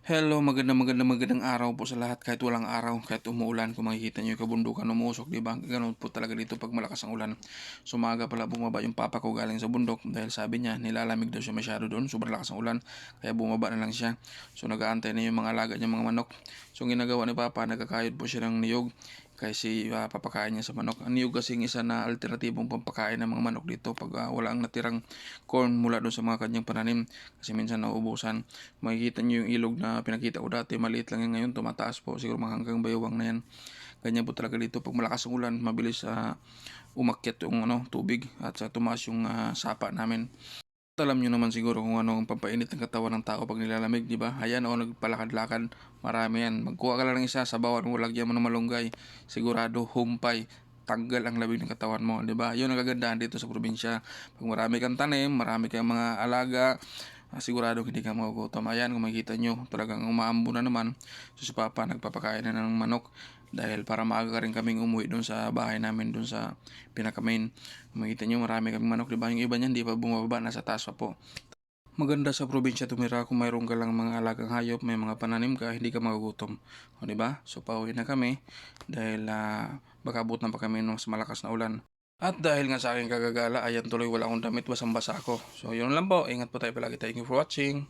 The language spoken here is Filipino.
Hello, magandang magandang magandang araw po sa lahat kahit walang araw, kahit umuulan, kung makikita nyo yung kabundukan umusok, di ba? Ganun po talaga dito pag malakas ang ulan. Sumaga pala bumaba yung papa ko galing sa bundok dahil sabi niya nilalamig daw siya masyado doon, sobrang lakas ang ulan, kaya bumaba na lang siya. So nag-aantay na yung mga alaga niya mga manok. So ginagawa ni papa, nagkakayod po siya ng niyog kasi uh, papakain niya sa manok. Ang niyog isa na alternatibong pampakain ng mga manok dito pag uh, wala ang natirang corn mula doon sa mga kanyang pananim kasi minsan nauubusan. Makikita niyo yung ilog na pinakita ko dati, maliit lang yan ngayon, tumataas po, siguro mga hanggang bayawang na yan. Ganyan po talaga dito pag malakas ang ulan, mabilis uh, umakyat yung ano, tubig at uh, tumaas yung uh, sapa namin. Alam nyo naman siguro kung ano ang pampainit ng katawan ng tao pag nilalamig, di ba? Ayan o, nagpalakad-lakad, marami yan. Magkuha ka lang ng isa sa bawat mo, lagyan mo ng malunggay. Sigurado, humpay, tanggal ang labig ng katawan mo, di ba? Yun ang kagandahan dito sa probinsya. Pag marami kang tanim, marami kang mga alaga, ah, sigurado hindi ka magugutom. Ayan, kung makikita nyo, talagang umaambo na naman. So si Papa nagpapakain na ng manok dahil para maaga rin kaming umuwi doon sa bahay namin doon sa pinaka-main. Kung makikita nyo, marami kaming manok, di ba? Yung iba niyan, di pa bumababa, nasa taas pa po. Maganda sa probinsya tumira kung mayroon ka lang mga alagang hayop, may mga pananim ka, hindi ka magugutom. O, ba? So, pauwi na kami dahil ah, baka abot na pa kami ng malakas na ulan. At dahil nga sa aking kagagala, ayan tuloy wala akong damit, basang-basa ako. So, yun lang po. Ingat po tayo palagi. Thank you for watching.